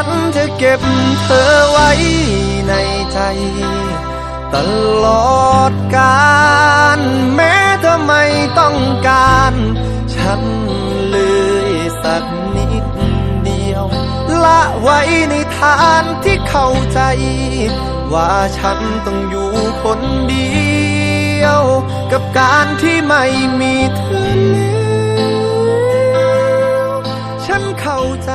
ฉันจะเก็บเธอไว้ในใจ ตลอดกาลแม้เธอไม่ต้องการ ฉันเลยสักนิดเดียว ละไว้ในฐานที่เข้าใจ ว่าฉันต้องอยู่คนเดียว กับการที่ไม่มีเธอแล้วฉันเข้าใจ